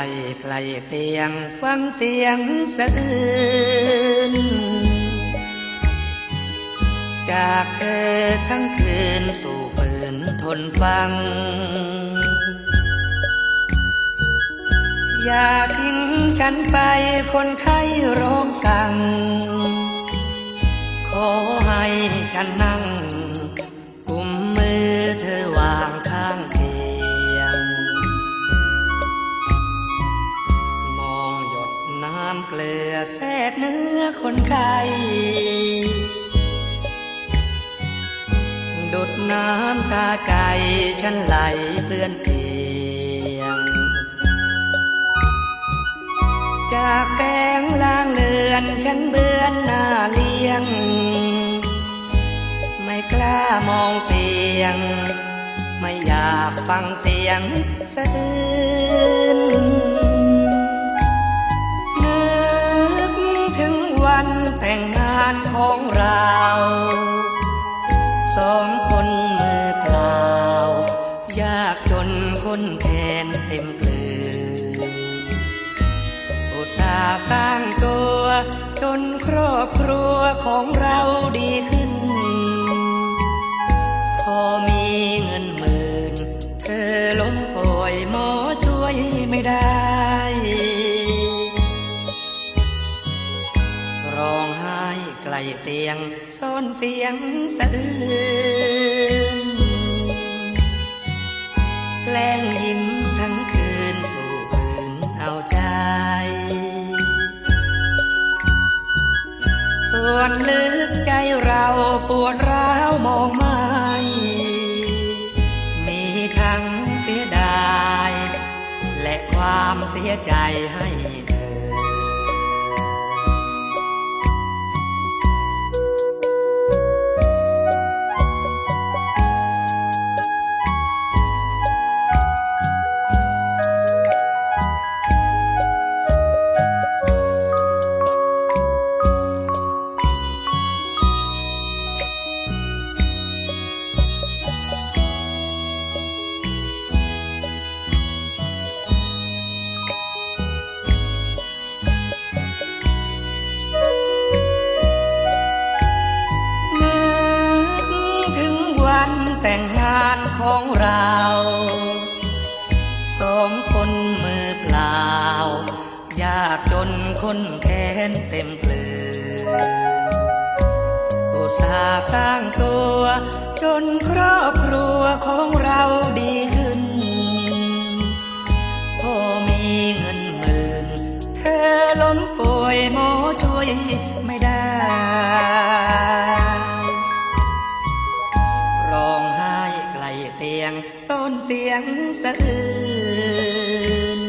ไกลเตียงฟังเสียงสะอื้นจากเธอทั้งคืนสู่ฝืนทนฟัง อย่าทิ้งฉันไปคนไข้ร้องสั่ง ขอให้ฉันนั่ง คนไข้ดุดน้ำตาใจฉันไหลเปื้อนเตียง จากแสงลางเลือนฉันเบือนหน้าเลี้ยง ไม่กล้ามองเตียง ไม่อยากฟังเสียงสะอื้ ของเรา สองคนมือเปล่า ยากจนคนแค้นเต็มเกลืออุตสาห์สร้างตัว จนครอบครัวของเราดีขึ้น พอมีเงินหมื่น เธอล้มป่วยหมอช่วยไม่ได้ เตียงซ่อนเสียงสะอื้นแกล้งยิ้มทั้งคืนสู่ฝืนเอาใจ ส่วนลึกใจเราปวดร้าวมองไม่มีทั้งเสียดาย และความเสียใจให้เธอ ของเรา สองคนมือเปล่า ยากจนคนแค้นเต็มเปลือกอุตสาห์สร้างตัว จนครอบครัวของเราดี สะอื้น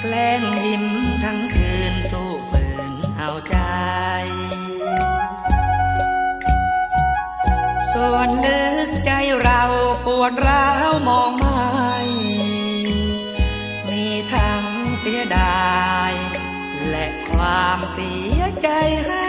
แกล้งยิ้มทั้งคืนสู้ฝืนเอาใจส่วนลึกใจเราปวดร้าวมองไม่มีทั้งเสียดาย และความเสียใจให้